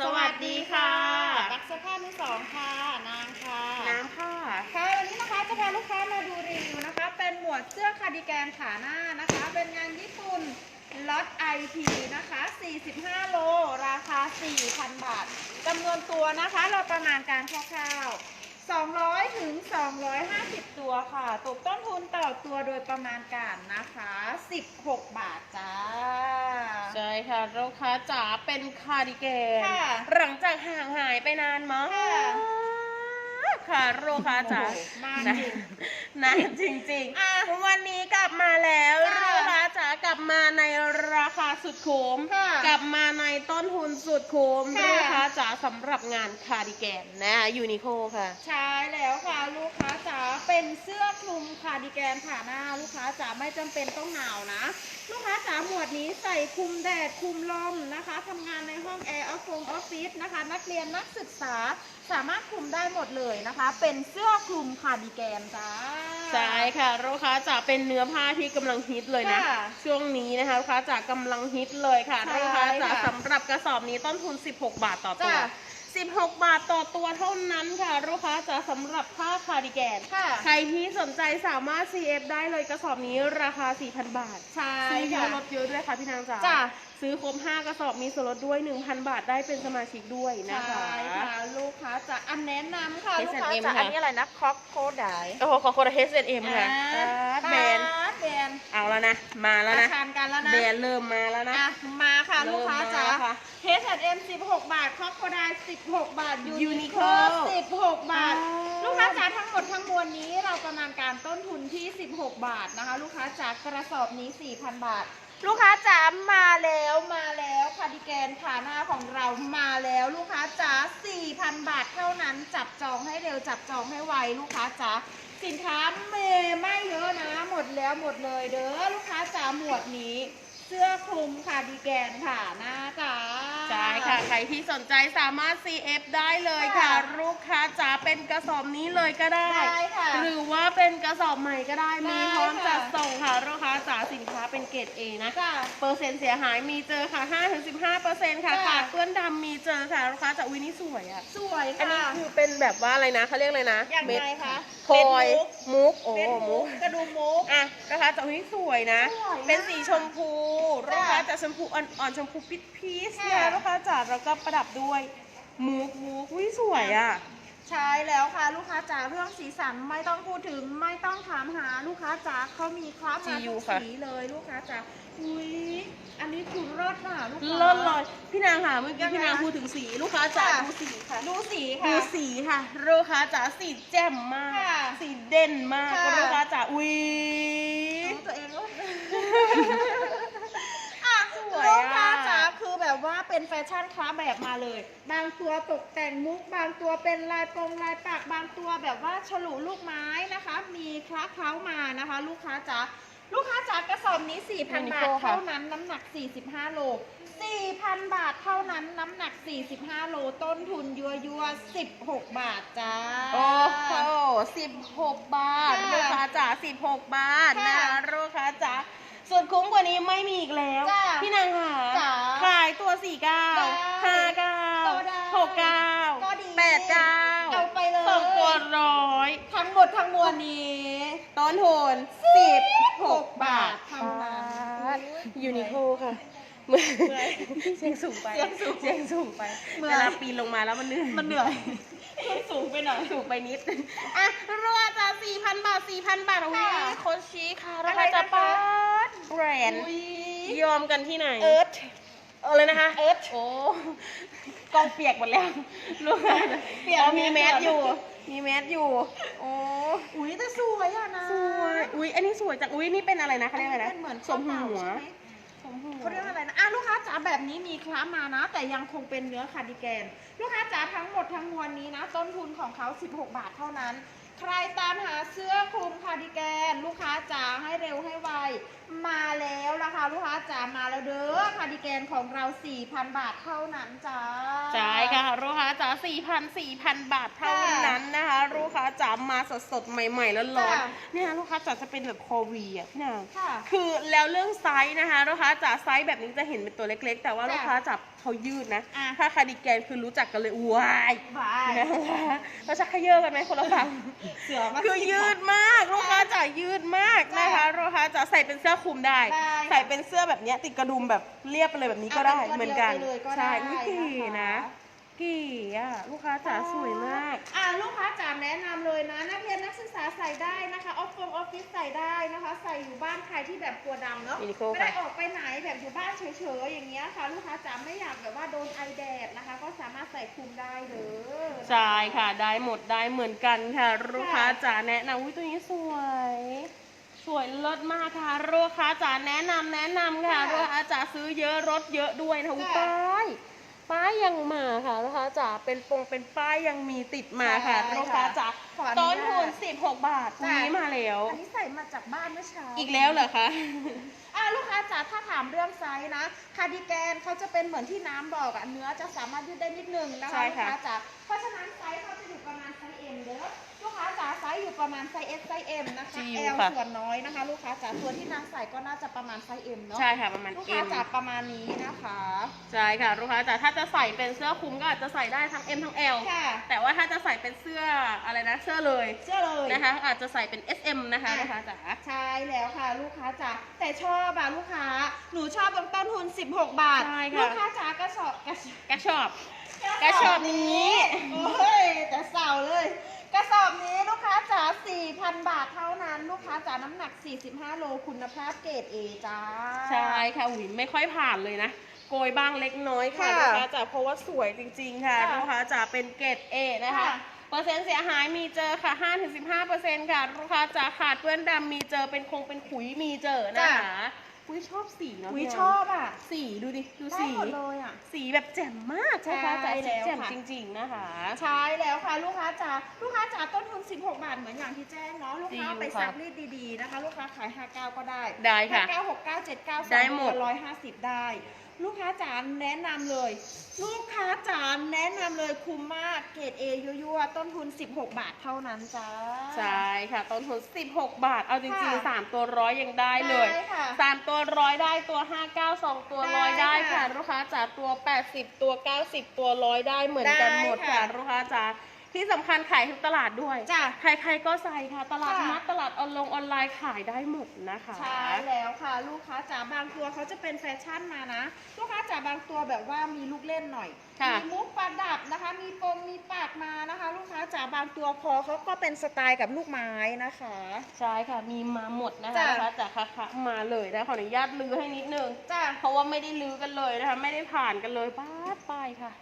สวัสดีค่ะรักเสื้อผ้ามือสองค่ะ นางค่ะ น้ำค่ะ ค่ะ วันนี้นะคะจะพาลูกค้ามาดูรีวิวนะคะ เป็นหมวดเสื้อคาร์ดิแกนขาหน้านะคะ เป็นงานญี่ปุ่นล็อต IP นะคะ 45 โล ราคา 4,000 บาทจำนวนตัวนะคะ เราประมาณการคร่าวๆ 200 ถึง 250 ตัวค่ะ ตกต้นทุนต่อตัวโดยประมาณการนะคะ 16 บาทจ้า ใช่ค่ะลูกค้าจ๋าเป็นคาร์ดิแกน ค่ะหลังจากห่างหายไปนานมากค่ะ ค่ะลูกค้าจ๋าโอ้โหนานจริงนานจริงอะๆวันนี้กลับมาแล้วจ้า ลูกค้าจ๋ากลับมาในรา คาสุดคุ้มค่ะกลับมาในต้นทุนสุดคุ้มค่ะลูกค้าจ๋าสำหรับงานคาร์ดิแกนนะคะยูนิโคค่ะ ใช่แล้วค่ะลูกค้าจ๋าเป็นเสื้อคลุมคาร์ดิแกนขาหน้าลูกค้าจ๋าไม่จำเป็นต้องหนาวนะ ลูกค้าจ๋าหมวดนี้ใส่คลุมแดดคลุมลมนะคะทำงานในห้องแอร์ออฟงออฟฟิศนะคะ นักเรียนนักศึกษาสามารถคลุมได้หมดเลยนะคะ เป็นเสื้อคลุมคาร์ดิแกนจ้า ใช่ค่ะลูกค้าจ๋าเป็นเนื้อผ้าที่กำลังฮิตเลยนะ ค่ะช่วงนี้นะคะลูกค้าจ๋ากำลังฮิตเลยค่ะใช่ลูกค้าจ๋าค่ะ สำหรับกระสอบนี้ต้นทุน 16 บาทต่อตัว จ้ะ 16 บาทต่อตัวเท่านั้นค่ะลูกค้าจ๋าสำหรับผ้าคาร์ดิแกน ค่ะ ใครที่สนใจสามารถ CF ได้เลยกระสอบนี้ราคา 4,000 บาท ใช่ซื้อเยค่ะอะลดเยอะด้วยค่ะพี่นางจ๋าจ้ะ ซื้อครบ 5 กระสอบมีส่วนลดด้วย 1,000 บาทได้เป็นสมาชิกด้วยนะคะใช่ค่ะลูกค้าจ๋าอันแนะนำค่ะ H&M ลูกค้าจ๋าค่ะ อันนี้อะไรนะคอกโคดายโอ้โหขอโคด H&M ค่ะแบรนด์แบรนด์เอาแล้วนะ มาแล้วนะ ประทานกันแล้วนะ แบรนด์เริ่มมาแล้วนะ อะมาค่ะเริ่ม ลูกค้าจ๋ามาค่ะ H&M 16 บาท ครอบครัวได้16 บาท Uniqlo Uniqlo 16 บาทอ่าลูกค้าจ๋าทั้งหมดทั้งมวลนี้เราประมาณการต้นทุนที่ 16 บาทนะคะ ลูกค้าจ๋ากระสอบนี้ 4,000 บาท ลูกค้าจ๋ามาแล้วมาแล้วคาร์ดิแกนขาหน้าของเรามาแล้วลูกค้าจ๋า4,000 บาทเท่านั้นจับจองให้เร็วจับจองให้ไวลูกค้าจ๋าสินค้าเมไม่เยอะนะ หมดแล้วหมดเลยเด้อลูกค้าจ๋าหมวดนี้เสื้อคลุมคาร์ดิแกนค่ะหน้าจ๋า ใช่ค่ะ ใครที่สนใจสามารถ CF ได้เลยค่ะ ค่ะลูกค้าจ๋าเป็นกระสอบนี้เลยก็ได้ ได้ค่ะหรือว่าเป็นกระสอบใหม่ก็ได้ มีได้พร้อมค่ะ จัดส่งค่ะลูกค้าจ๋าสินค้า เป็นเกรด A นะ จ้าเปอร์เซ็นต์เสียหายมีเจอค่ะ 5-15เปอร์เซ็นต์ค่ะค่ะขาดเปื้อนดำมีเจอค่ะลูกค้าจ๋าวินี่สวยอะ สวยอันนี้ค่ะ คือเป็นแบบว่าอะไรนะเขาเรียกอะไรนะอย่างเม็ดไรคะพลอยเป็นมุมุก โอ้เป็นมุมุกก กระดุมมุก อะนะคะจากนี้สวยนะ สวยมากเป็นสีชมพูจ้ะนะคะจากชมพูอ่อนๆชมพูปิดพีชเนี่ยค่ะ นะคะจากแล้วก็ประดับด้วยมูกมูกอุ้ยสวยอะ ใช่แล้วค่ะลูกค้าจ๋าเรื่องสีสันไม่ต้องพูดถึงไม่ต้องถามหาลูกค้าจ๋าเขามีคราฟมา GU ทุกค่ะสีเลยลูกค้าจ๋าอุ้ยอันนี้คือรสน่ะลูกค้าเลิศเลยพี่นางค่ะเมื่อกี้ยังไงพี่นางพูดถึงสีลูกค้าจ๋าค่ะดูสีค่ะดูสีดูค่ะสีค่ะลูกค้าจ๋าสีแจ่มมากค่ะสีเด่นมากค่ะลูกค้าจ๋าอุ้ยรู้ตัวเองว่าอะสวยลูอะกค้าจ๋าคือ แบบว่าเป็นแฟชั่นคลาสแบบมาเลย บางตัวตกแต่งมุก บางตัวเป็นลายปงลายปาก บางตัวแบบว่าฉลุลูกไม้นะคะ มีคล้าเคล้ามานะคะ ลูกค้าจ๋าลูกค้าจ๋ากระสอบนี้ 4,000 บาทเท่านั้นน้ำหนัก 45 โล 4,000 บาทเท่านั้นน้ำหนัก 45 โลต้นทุนยัวยัวๆ16 บาทจ้า โอ้โหสิบหกบาทค่ะลูกค้าจ๋าสิบหกบาทค่ะนะคะลูกค้าจ๋า ส่วนคุ้มกว่านี้ไม่มีอีกแล้ว จ้ะพี่นางค่ะจ๋าขายตัวสี่เก้าได้ห้าเก้าก็ได้หกเก้าก็ดีแปดเก้าเอาไปเลย สองตัวร้อยทั้งหมดทั้งมวลนี้ ต้นทุนสิบหกบาบาททเท่านั้นยูนิโคค่ะเมื่อเหนื่อยเสียงสูงไปเสียงสูงเสียงสูงไปเหนื่อยเวลาปีนลงมาแล้วมันเหนื่อยมันเหนื่อยขึ้นสูงไปหน่อยถูกไปนิด อะรัวจะสี่พันบาทสี่พันบาทโอ้ยค่ะ โคชิค่ะอะไรราคาจะนะคะปัด แบรนด์อุ๊ยยอมกันที่ไหน เอิร์ธเออเลยนะคะ เอิร์ธโอ้กองเปียกหมดแล้วลูกค้าเปียกอ๋อมีแมแมสสก่อนอยู่ มีแมสอยู่ โอ้อุ้ยแต่สวยอะนะสวยอุ้ยอันนี้สวยจังอุ้ยนี่เป็นอะไรนะเขาเรียกอะไรนะเป็นเหมือนสมหัวใช่ไหมสมหัวเขาเรียกว่าอะไรนะอะลูกค้าจ๋าแบบนี้มีคล้ามานะ แต่ยังคงเป็นเนื้อคาร์ดิแกน ลูกค้าจ๋าทั้งหมดทั้งมวลนี้นะ ต้นทุนของเขา 16 บาทเท่านั้น ใครตามหาเสื้อคลุมคาร์ดิแกน ลูกค้าจ๋าให้เร็วให้ไว มาแล้วนะคะลูกค้าจ๋ามาแล้วเด้อคาร์ดิแกนของเรา 4,000 บาทเท่านั้นจ้าใช่ค่ะลูกค้าจ๋า4,000 4,000 บาทเท่านั้นนะคะลูกค้า จ๋ามาสดๆ ใหม่ๆแล้วร้อนจ้ะๆเนี่ยลูกค้าจ๋าจะเป็นแบบโควีอะพี่นางค่ะคือแล้วเรื่องไซส์นะคะลูกค้าจ๋าไซส์แบบนี้จะเห็นเป็นตัวเล็กๆ แต่ว่าจ้ะลูกค้าจ๋าเขายืดนะอะ ถ้าคาร์ดิแกนคือรู้จักกันเลยว้ายบายนะคะเราชักเขยอกันไหมคนละฝั่ง เสือมา คือยืดมากลูกค้าจ๋ายืดมากนะคะลูกค้าจ๋าใส่เป็นเสื้อคลุมได้ ได้ใส่เป็นเสื้อแบบเนี้ยติดกระดุมแบบเรียบไปเลยแบบนี้ก็ได้เอาเป็นตัวเหมือนกันเดียวไปเลยก็ใช่ได้อุ๊ยเก๋นะคะ นะ เก๋อะลูกค้าจ๋าสวยมาก อ่าลูกค้าจ๋าแนะนำเลยนะ นักเรียนนักศึกษาใส่ได้นะคะออฟฟงออฟฟิศใส่ได้นะคะ ใส่อยู่บ้านใครที่แบบกลัวดำเนาะมินิโคไม่ได้ค่ะออกไปไหนแบบอยู่บ้านเฉยๆอย่างเงี้ยค่ะ ลูกค้าจ๋าไม่อยากแบบว่าโดนไอแดดนะคะ ก็สามารถใส่คลุมได้เลยใช่ค่ะ ได้หมดได้เหมือนกันค่ะ ลูกค้าจ๋าแนะนำอุ้ยตัวนี้สวย สวยเลิศมากค่ะลูกค้าจ๋าแนะนำแนะนำค่ะลูกค้าจ๋าซื้อเยอะรถเยอะด้วยนะอุ้ยป้าย ป้ายยังมาค่ะลูกค้าจ๋าเป็นปงเป็นป้ายยังมีติดมาค่ะลูกค้าจ๋าขออญาต้นทุน16บาทจ้ะนี้มาแล้ว อันนี้ใส่มาจากบ้านเมื่อเช้าอีกแล้วเหรอคะอ่าลูกค้าจ๋าถ้าถามเรื่องไซส์นะคาร์ดิแกนเขาจะเป็นเหมือนที่น้ำบอกอะเนื้อจะสามารถยืดได้นิดนึงนะคะใช่ลูกค่ะค้าจ๋าเพราะฉะนั้นไซส์เขาจะอยู่ประมาณไซส์ M เด้อลูกค้าจ๋าไซส์อยู่ประมาณไซส์ S ไซส์ M นะคะ L ส่วนน้อยนะคะ ลูกค้าจ๋าตัวที่นางใส่ก็น่าจะประมาณไซส์ M เนาะใช่ค่ะประมาณลูกค้า M จ๋าประมาณนี้นะคะ ใช่ค่ะลูกค้าจ๋าถ้าจะใส่เป็นเสื้อคลุมก็อาจจะใส่ได้ทั้ง M ทั้ง L ค่ะ แต่ว่าถ้าจะใส่เป็นเสื้ออะไรนะเสื้อเลยเชื่อเลยนะคะ อาจจะใส่เป็น SM นะคะอะลูกค้าจ๋าใช่แล้วค่ะ ลูกค้าจ๋าแต่ชอบอะลูกค้าหนูชอบตรงต้นทุน 16 บาท ใช่ค่ะ ลูกค้าจ๋ากระสอบกระสอบกระชอบกระสอบนี้โอ้ย 1,000 บาทเท่านั้นลูกค้าจ๋าน้ำหนัก 45 โลคุณภาพเกรด A จ้า ใช่ค่ะอุ๋ยไม่ค่อยผ่านเลยนะ โกยบ้างเล็กน้อยค่ะลูกค้าจ๋าเพราะว่าสวยจริงๆค่ะลูกค้าจ๋าเป็นเกรด A นะคะเปอร์เซ็นต์เสียหายมีเจอค่ะ 5-15%ค่ะลูกค้าจ๋าขาดเพื่อนดำมีเจอเป็นคงเป็นขุยมีเจอนะคะ อุ้ยชอบสีเนาะอุ้ยพี่ชอบอะสีดูดิดูได้สี หมดเลยอะ สีแบบแจ่มมากลูกค้าจ๋าใช่แล้วแจ่มค่ะ จริง ๆนะคะ ใช่แล้วค่ะลูกค้าจ๋าลูกค้าจ๋าต้นทุน 16 บาทเหมือนอย่างที่แจ้งเนาะลูกค้าดีอยู่ไปค่ะซักรีดดีๆนะคะ ลูกค้าขาย 59 ก็ได้ได้ค่ะ 59 69 79 ได้หมดร้อยห้าสิบได้ ลูกค้าจ๋าแนะนำเลย ลูกค้าจ๋าแนะนำเลยคุ้มมากเกรด A ยั่วๆต้นทุน 16 บาทเท่านั้นจ้า ใช่ค่ะ ต้นทุน 16 บาท เอาจริงค่ะๆ3ตัวร้อยยังได้เลย ได้ค่ะ3 ตัวร้อยได้ตัว 59 2 ตัวร้อยได้ได้ค่ะค่ะลูกค้าจ๋าตัว 80 ตัว 90 ตัวร้อยได้เหมือนกันได้หมดค่ะค่ะ ลูกค้าจ๋า ที่สำคัญขายทุกตลาดด้วย จ้ะ ใครๆก็ใส่ค่ะ ตลาดค่ะนัดตลาดออนลงออนไลน์ขายได้หมดนะคะ ใช่แล้วค่ะลูกค้าจ๋าบางตัวเขาจะเป็นแฟชั่นมานะ ลูกค้าจ๋าบางตัวแบบว่ามีลูกเล่นหน่อย ค่ะมีมุกประดับนะคะ มีปงมีปากมานะคะ ลูกค้าจ๋าบางตัวคอเขาก็เป็นสไตล์กับลูกไม้นะคะ ใช่ค่ะ มีมาหมดนะคะจ้ะ ลูกค้าจ๋าค่ะมาเลยนะขออนุญาตลือให้นิดนึง จ้าเพราะว่าไม่ได้ลือกันเลยนะคะ ไม่ได้ผ่านกันเลยป้าดไปค่ะ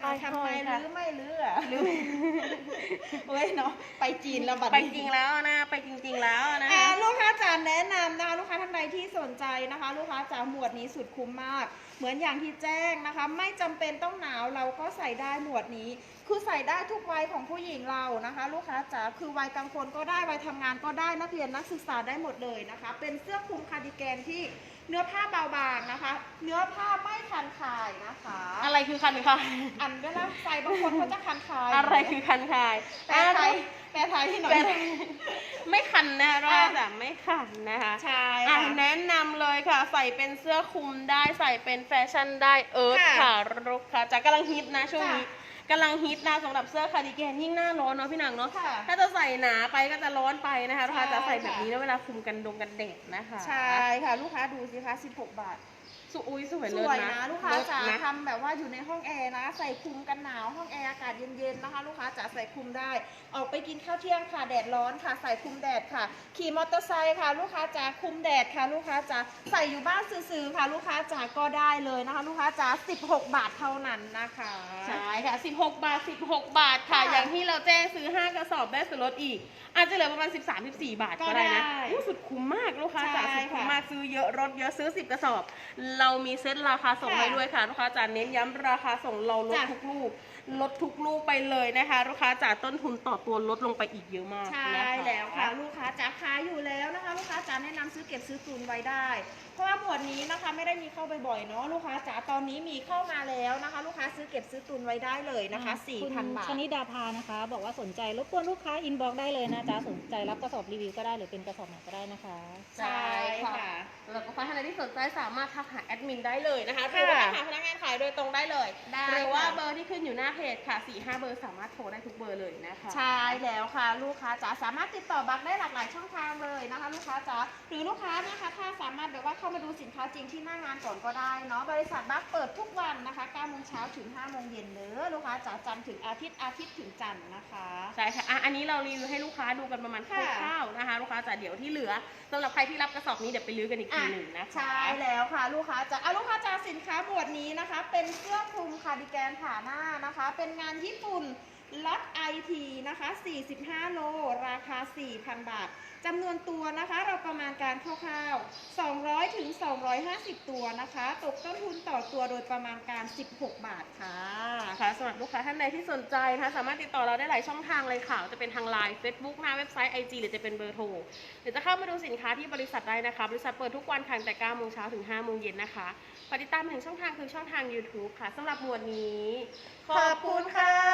เอาทำไมค่ะลื้อไม่ลื้ออะลือเว้ยเนาะไปจีนแล้วบัดไปนี้ จริงแล้วนะ ไปจริง ๆ แล้วนะ อ่าลูกค้าจ๋าแนะนำนะคะลูกค้าท่านใดที่สนใจนะคะ ลูกค้าจ๋าหมวดนี้สุดคุ้มมาก เหมือนอย่างที่แจ้งนะคะ ไม่จำเป็นต้องหนาวเราก็ใส่ได้หมวดนี้ คือใส่ได้ทุกวัยของผู้หญิงเรานะคะ ลูกค้าจ๋าคือวัยกลางคนก็ได้วัยทำงานก็ได้นักเรียนนักศึกษาได้หมดเลยนะคะ เป็นเสื้อคลุมคาร์ดิแกนที่ เนื้อผ้าเบาบางนะคะ เนื้อผ้าไม่คันคายนะคะ อะไรคือคันคาย อันเวลาใส่บางคนเขาจะคันคายอะไรคือคันคายแปลไทยแปลไทยที่หน่อยแปลไทยไม่คันนะรออะดแต่ไม่คันนะคะใช่อะค่ะแนะนำเลยค่ะ ใส่เป็นเสื้อคลุมได้ใส่เป็นแฟชั่นได้เอิร์ธค่ะค่ะรุกค่ะจะกำลังฮิตนะช่วงนี้ค่ะ กำลังฮิตนะสำหรับเสื้อคาร์ดิแกนยิ่งหน้าร้อนเนาะพี่นางเนาะค่ะถ้าจะใส่หนาไปก็จะร้อนไปนะคะลูกค้าจะใส่แบบนี้แล้วเวลาคลุมกันดงกันแดดนะคะ ใช่ค่ะ ลูกค้าดูสิคะ 16 บาท สอุ้ยสวยสเลยวยนะนะลูกค้าเลิศจ๋านะ ทำแบบว่าอยู่ในห้องแอร์นะ ใส่คลุมกันหนาวห้องแอร์อากาศเย็นๆนะคะ ลูกค้าจ๋าใส่คลุมได้ ออกไปกินข้าวเที่ยงค่ะแดดร้อนค่ะ ใส่คลุมแดดค่ะ ขี่มอเตอร์ไซค์ค่ะ ลูกค้าจ๋าคลุมแดดค่ะ ลูกค้าจ๋าใส่อยู่บ้านซื่อๆค่ะ ลูกค้าจ๋าก็ได้เลยนะคะ ลูกค้าจ๋า16 บาทเท่านั้นนะคะ ใช่ค่ะ 16 บาท 16 บาทค่ะ ค่ะอย่างที่เราแจ้งซื้อ 5 กระสอบได้ส่วนลดอีก อาจจะเหลือประมาณ 13 14 บาทก็ได้นะก็ได้อู้สุดคุ้มมากลูกค้าใช่จ๋าสุดคุ้มค่ะ มากซื้อเยอะรถเยอะซื้อ 10 กระสอบเรามีเซ็ตราคาส่งค่ะให้ด้วยค่ะลูกค้าจ๋าเน้นย้ำราคาส่งเราลดจ้ะ ทุกลูก ลดทุกลูกไปเลยนะคะ ลูกค้าจ๋าต้นทุนต่อตัวลดลงไปอีกเยอะมากใช่นะคะแล้วค่ะ ลูกค้าจ๋าขายอยู่แล้วนะคะ ลูกค้าจ๋าแนะนำซื้อเก็บซื้อตุนไว้ได้ เพราะว่าหมวดนี้นะคะไม่ได้มีเข้าบ่อยๆเนาะลูกค้าจ๋าตอนนี้มีเข้ามาแล้วนะคะ ลูกค้าซื้อเก็บซื้อตุนไว้ได้เลยนะคะคุณ4,000บาทชนิดาภานะคะ บอกว่าสนใจรบกวนลูกค้าอินบ็อกได้เลยนะจ๊ะสนใจรับกระสอบรีวิวก็ได้หรือเป็นกระสอบไหนก็ได้นะคะ ใช่ค่ะ แล้วก็ท่านใดที่สนใจสามารถทักหาแอดมินได้เลยนะคะหค่ะรือว่าทักหาพนักงานขายโดยตรงได้เลย ได้หรือว่าค่ะ เบอร์ ที่ขึ้นอยู่หน้าเพจค่ะ4 5เบอร์สามารถโทรได้ทุกเบอร์เลยนะคะใช่แล้วค่ะ ลูกค้าจ๋าสามารถติดต่อบักได้หลากหลายช่องทางเลยนะคะ ลูกค้าจ๋าหรือลูกค้านะคะถ้าสามารถแบบว่าเข้ามาดูสินค้าจริงที่หน้างานก่อนก็ได้เนาะบริษัทบักเปิดทุกวันนะคะ9โมงเช้าถึง5โมงเย็นเด้อลูกค้าจ๋าจันทร์ถึงอาทิตย์อาทิตย์ถึงจันทร์นะคะใช่ค่ะอะอันนี้เรารีวิวให้ลูกค้าดูกันประมาณคค่ะร่าวๆนะคะ ลูกค้าจ๋าเดี๋ยวที่เหลือสำหรับใครที่รับกระสอบนี้เดี๋ยวไปลื้อกันอีกทีหนึ่งนะคะใช่แล้วค่ะ ลูกค้าจ๋าเอาลูกค้าจ๋าสินค้าหมวดนี้นะคะ เป็นเสื้อคลุมคาร์ดิแกนผ่าหน้านะคะ เป็นงานญี่ปุ่นล็อตไอทีนะคะ 45 โล ราคา 4,000 บาทจำนวนตัวนะคะเราประมาณการคร่าวๆ 200ถึง250 ตัวนะคะ ตกต้นทุนต่อตัวโดยประมาณการ 16 บาทค่ะค่ะสำหรับลูกค้าท่านใดที่สนใจนะคะสามารถติดต่อเราได้หลายช่องทางเลยค่ะ จะเป็นทางไลน์ Facebook หน้าเว็บไซต์ IG หรือจะเป็นเบอร์โทรหรือจะเข้ามาดูสินค้าที่บริษัทได้นะคะ บริษัทเปิดทุกวันค่ะตั้งแต่9โมงเช้าถึง5โมงเย็นนะคะ ขอติดตามหนึ่งช่องทางคือช่องทาง YouTube ค่ะสำหรับหมวดนี้ ขอบคุณค่ะ